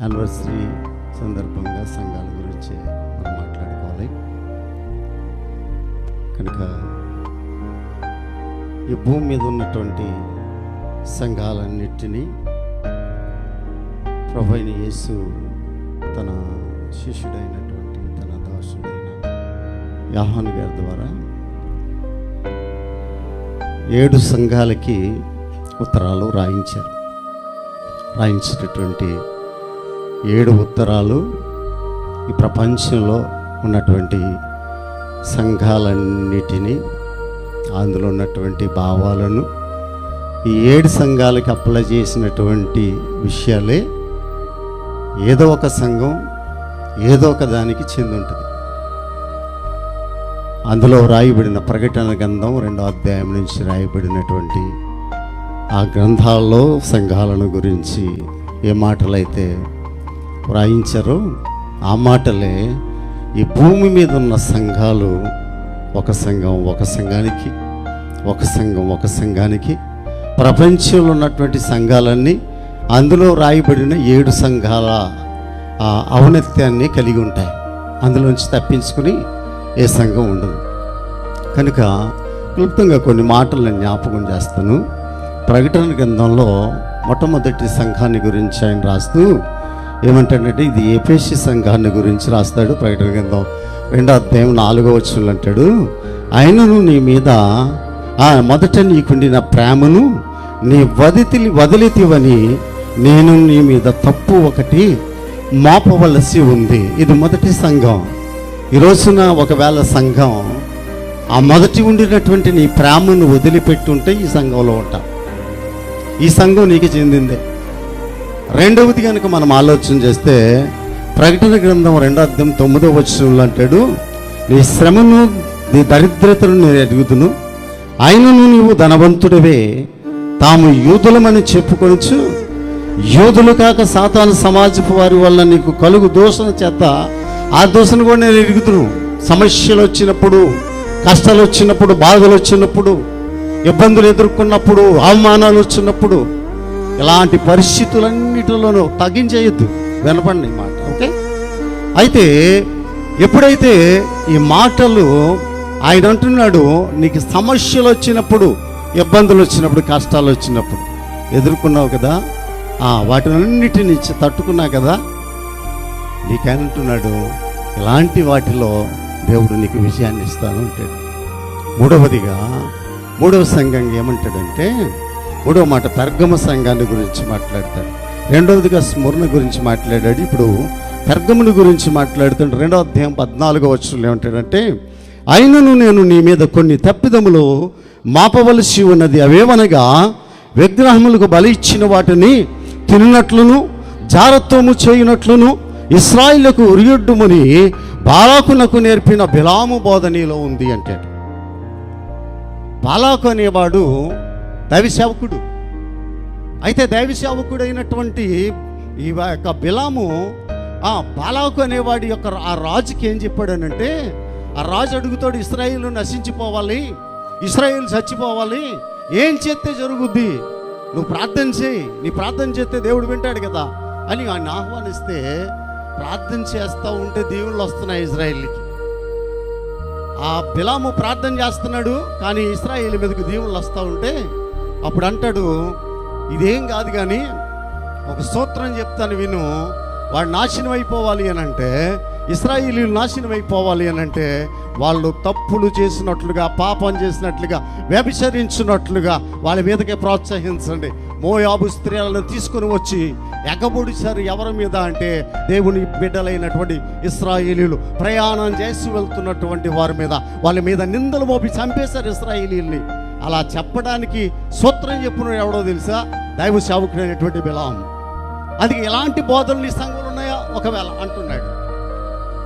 Anniversary సందర్భంగా సంఘాల గురించి మనం మాట్లాడుకోవాలి. కనుక ఈ భూమి మీద ఉన్నటువంటి సంఘాలన్నిటినీ ప్రభు యేసు తన శిష్యుడైనటువంటి తన దాసుడైన యాహాన్ గారి ద్వారా ఏడు సంఘాలకి ఉత్తరాలు రాయించారు. రాయించినటువంటి ఏడు ఉత్తరాలు ఈ ప్రపంచంలో ఉన్నటువంటి సంఘాలన్నిటినీ అందులో ఉన్నటువంటి భావాలను ఈ ఏడు సంఘాలకి అప్లై చేసినటువంటి విషయాలే ఏదో ఒక సంఘం ఏదో ఒక దానికి చెంది ఉంటుంది అందులో రాయబడిన ప్రకటన గ్రంథం రెండో అధ్యాయం నుంచి రాయబడినటువంటి ఆ గ్రంథాల్లో సంఘాలను గురించి ఏ మాటలైతే వ్రాయించారో ఆ మాటలే ఈ భూమి మీద ఉన్న సంఘాలు ఒక సంఘం ఒక సంఘానికి ఒక సంఘం ఒక సంఘానికి ప్రపంచంలో ఉన్నటువంటి సంఘాలన్నీ అందులో రాయబడిన ఏడు సంఘాల ఔన్నత్యాన్ని కలిగి ఉంటాయి. అందులోంచి తప్పించుకుని ఏ సంఘం ఉండదు. కనుక క్లుప్తంగా కొన్ని మాటలను జ్ఞాపకం చేస్తాను. ప్రకటన గ్రంథంలో మొట్టమొదటి సంఘాన్ని గురించి ఆయన రాస్తూ ఏమంటాడంటే ఇది ఏపేసి సంఘాన్ని గురించి రాస్తాడు ప్రకటన గ్రంథం. రెండో అధ్యాయం నాలుగో వచ్చులు అంటాడు ఆయనను నీ మీద ఆ మొదట నీకుండిన ప్రేమను నీ వదితి వదిలితివని నేను నీ మీద తప్పు ఒకటి మోపవలసి ఉంది. ఇది మొదటి సంఘం. ఈ రోజున ఒకవేళ సంఘం ఆ మొదటి ఉండినటువంటి నీ ప్రేమను వదిలిపెట్టుంటే ఈ సంఘంలో ఉంటాం. ఈ సంఘం నీకు చెందిందే. రెండవది కనుక మనం ఆలోచన చేస్తే ప్రకటన గ్రంథం రెండో అర్థం తొమ్మిదో వచనంలో అంటాడు నీ శ్రమను నీ దరిద్రతను నేను ఎదుగుతును ఆయనను నీవు ధనవంతుడివే. తాము యూదులమని చెప్పుకొనొచ్చు యూదులు కాక సాతాను సమాజపు వారి వల్ల నీకు కలుగు దోషణ చేత ఆ దోషను కూడా నేను ఎరుగుతును సమస్యలు వచ్చినప్పుడు కష్టాలు వచ్చినప్పుడు బాధలు వచ్చినప్పుడు ఇబ్బందులు ఎదుర్కొన్నప్పుడు అవమానాలు వచ్చినప్పుడు ఇలాంటి పరిస్థితులన్నిటిలోనూ తగ్గించేయద్దు వినపండి మాట ఓకే? అయితే ఎప్పుడైతే ఈ మాటలు ఆయన అంటున్నాడు నీకు సమస్యలు వచ్చినప్పుడు ఇబ్బందులు వచ్చినప్పుడు కష్టాలు వచ్చినప్పుడు ఎదుర్కొన్నావు కదా? ఆ వాటినన్నిటిని తట్టుకున్నా కదా? నీకేమంటున్నాడు ఇలాంటి వాటిలో దేవుడు నీకు విజయాన్ని ఇస్తాను అంటాడు మూడవదిగా మూడవ సంఘంగా ఏమంటాడంటే మూడో మాట పెర్గమ సంఘాన్ని గురించి మాట్లాడతాడు. రెండవదిగా స్మరణ గురించి మాట్లాడాడు. ఇప్పుడు పెర్గముని గురించి మాట్లాడుతుంటే రెండో అధ్యాయం పద్నాలుగో వచ్చంలో ఏమంటాడంటే అయినను నేను నీ మీద కొన్ని తప్పిదములు మాపవలసి ఉన్నది. అవేవనగా విగ్రహములకు బలి ఇచ్చిన వాటిని తిన్నట్లును జారత్వము చేయునట్లును ఇస్రాయిలకు ఉరియొడ్డుమని బాలాకునకు నేర్పిన బిలాము బోధనీలో ఉంది అంటాడు. బాలాకు అనేవాడు దైవ సేవకుడు. అయితే దైవ సేవకుడు అయినటువంటి ఈ యొక్క బిలాము ఆ బాలాకు అనేవాడి యొక్క ఆ రాజుకి ఏం చెప్పాడనంటే ఆ రాజు అడుగుతాడు ఇస్రాయిల్ నశించిపోవాలి ఇస్రాయిల్ చచ్చిపోవాలి ఏం చేస్తే జరుగుద్ది? నువ్వు ప్రార్థన చేయి నీ ప్రార్థన చేస్తే దేవుడు వింటాడు కదా అని ఆయన ఆహ్వానిస్తే ప్రార్థన చేస్తూ ఉంటే దేవుళ్ళు వస్తున్నాయి ఇజ్రాయిల్కి. ఆ బిలాము ప్రార్థన చేస్తున్నాడు కానీ ఇస్రాయిల్ మీదకి దేవుళ్ళు వస్తూ ఉంటే అప్పుడు అంటాడు ఇదేం కాదు కానీ ఒక సూత్రం చెప్తాను విను. వాడు నాశనం అయిపోవాలి అని అంటే ఇస్రాయిలీలు నాశనం అయిపోవాలి అని అంటే వాళ్ళు తప్పులు చేసినట్లుగా పాపం చేసినట్లుగా వ్యభిచరించినట్లుగా వాళ్ళ మీదకే ప్రోత్సహించండి. మోయాబు స్త్రీలను తీసుకుని వచ్చి ఎగబొడిసారు ఎవరి మీద అంటే దేవుని బిడ్డలైనటువంటి ఇస్రాయేలీలు ప్రయాణం చేసి వెళ్తున్నటువంటి వారి మీద. వాళ్ళ మీద నిందలు మోపి చంపేశారు ఇస్రాయేలీల్ని అలా చెప్పడానికి సూత్రం చెప్పిన ఎవడో తెలుసా? దైవ సేవకుడైనటువంటి బిలాం అది ఎలాంటి బోధనలు ఈ సంఘంలో ఉన్నాయా? ఒకవేళ అంటున్నాడు.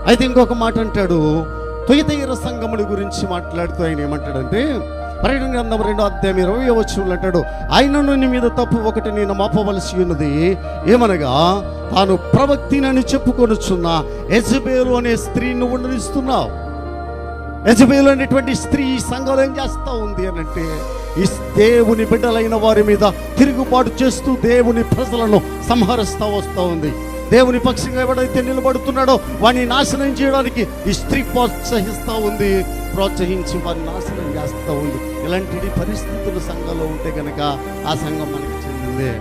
అయితే ఇంకొక మాట అంటాడు. తొయ్యతయ్యర సంఘముల గురించి మాట్లాడుతూ ఆయన ఏమంటాడంటే పర్యటన గ్రంథం రెండో అధ్యాయం ఇరవై వచ్చులు అంటాడు ఆయనను నీ మీద తప్పు ఒకటి నేను మాపవలసి ఉన్నది. ఏమనగా తాను ప్రవక్తినని చెప్పుకొనుచున్న ఎజబేలు అనే స్త్రీని ఉండనిస్తున్నావు. యజబేలు అనేటువంటి స్త్రీ సంఘాలు ఏం చేస్తూ ఉంది అని అంటే ఈ దేవుని బిడ్డలైన వారి మీద తిరుగుబాటు చేస్తూ దేవుని ప్రజలను సంహరిస్తూ వస్తూ ఉంది. దేవుని పక్షంగా ఎవడైతే నిలబడుతున్నాడో వాడిని నాశనం చేయడానికి ఈ స్త్రీ ప్రోత్సహిస్తూ ఉంది ప్రోత్సహించి వారిని నాశనం చేస్తూ ఉంది. ఇలాంటి పరిస్థితులు సంఘంలో ఉంటే కనుక ఆ సంఘం మనకి చెందింది.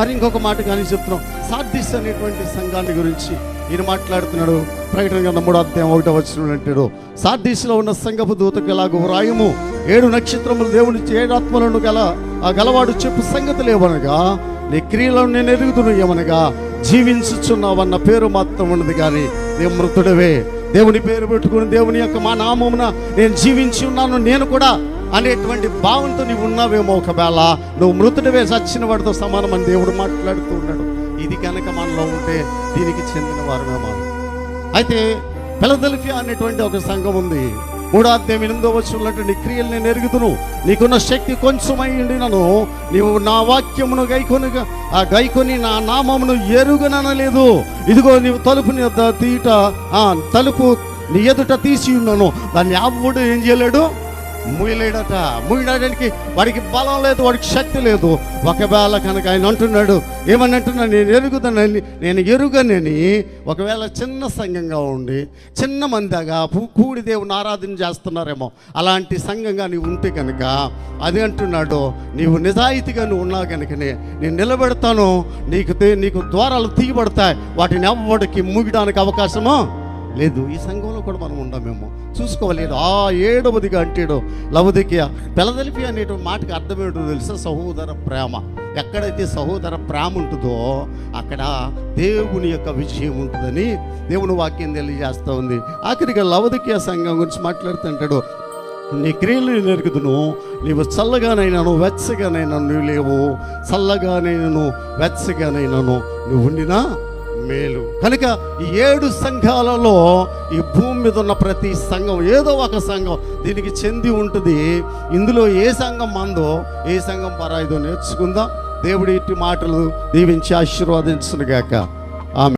మరి ఇంకొక మాట కానీ చెప్తున్నాం. సార్దిస్ అనేటువంటి సంఘాన్ని గురించి ఈయన మాట్లాడుతున్నాడు. ప్రకటన గ్రంథం మూడో అధ్యాయం ఒకటో వచ్చిన అంటాడు సార్దిస్లో ఉన్న సంగపు దూతకు ఎలాగో వ్రాయము ఏడు నక్షత్రములు దేవుని ఏడు ఆత్మలను గల ఆ గలవాడు చెప్పు సంగతులు ఏమనగా నీ క్రియలను నేను ఎరుగుతును ఏమనగా జీవించుచున్నావన్న పేరు మాత్రం ఉన్నది కానీ నేను మృతుడవే. దేవుని పేరు పెట్టుకుని దేవుని యొక్క మా నామమున నేను జీవించి ఉన్నాను నేను కూడా అనేటువంటి భావంతో నీవు ఉన్నావేమో ఒకవేళ నువ్వు మృతుడివే చచ్చిన వాడితో సమానమని దేవుడు మాట్లాడుతూ ఉన్నాడు. ఇది కనుక మనలో ఉంటే దీనికి చెందిన వారమే మనం. అయితే పిలదెల్ఫియా అనేటువంటి ఒక సంఘం ఉంది. మూడో అధ్యాయం ఎనిమిదో వచ్చినట్టు నీ క్రియలు నేను ఎరుగుతును నీకున్న శక్తి కొంచెమై నన్ను నీవు నా వాక్యమును గైకొని ఆ గైకొని నా నామమును ఎరుగుననలేదు. ఇదిగో నీవు తలుపుని తీట ఆ తలుపు నీ ఎదుట తీసి ఉన్నాను. దాన్ని ఆవుడు ఏం చేయలేడు? ముయలేడట ముయడానికి వాడికి బలం లేదు వాడికి శక్తి లేదు. ఒకవేళ కనుక ఆయన అంటున్నాడు ఏమని అంటున్నాడు? నేను ఎరుగుతానని నేను ఎరుగనని ఒకవేళ చిన్న సంఘంగా ఉండి చిన్న మందిగా కూడి దేవుని ఆరాధన చేస్తున్నారేమో అలాంటి సంఘంగా నీవు ఉంటే కనుక అది అంటున్నాడు నీవు నిజాయితీగా నువ్వు ఉన్నావు కనుకనే నేను నిలబెడతాను నీకు నీకు ద్వారాలు తీయబడతాయి వాటిని ఎవ్వడికి ముగిడానికి అవకాశమో లేదు ఈ సంఘంలో కూడా మనం ఉండమేమో చూసుకోలేదు ఆ ఏడవదిగా అంటాడు లవదికియ. పెలదలిపి అనే మాటకి అర్థమేటో తెలుసా? సహోదర ప్రేమ. ఎక్కడైతే సహోదర ప్రేమ ఉంటుందో అక్కడ దేవుని యొక్క విజయం ఉంటుందని దేవుని వాక్యం తెలియజేస్తూ ఉంది. ఆఖరిగా లవదికియ సంఘం గురించి మాట్లాడుతుంటాడు నీ క్రియలు నెరుగుదును. నీవు చల్లగానైనాను వెచ్చగానైనా నువ్వు లేవు. చల్లగానైనాను వెచ్చగానైనాను. నువ్వు ఉండినా మేలు. కనుక ఈ ఏడు సంఘాలలో ఈ భూమి మీద ఉన్న ప్రతి సంఘం ఏదో ఒక సంఘం దీనికి చెంది ఉంటుంది. ఇందులో ఏ సంఘం మందో ఏ సంఘం పరాయిదో నేర్చుకుందాం. దేవుడి ఇట్టి మాటలు దీవించి ఆశీర్వాదించునుగాక. ఆమె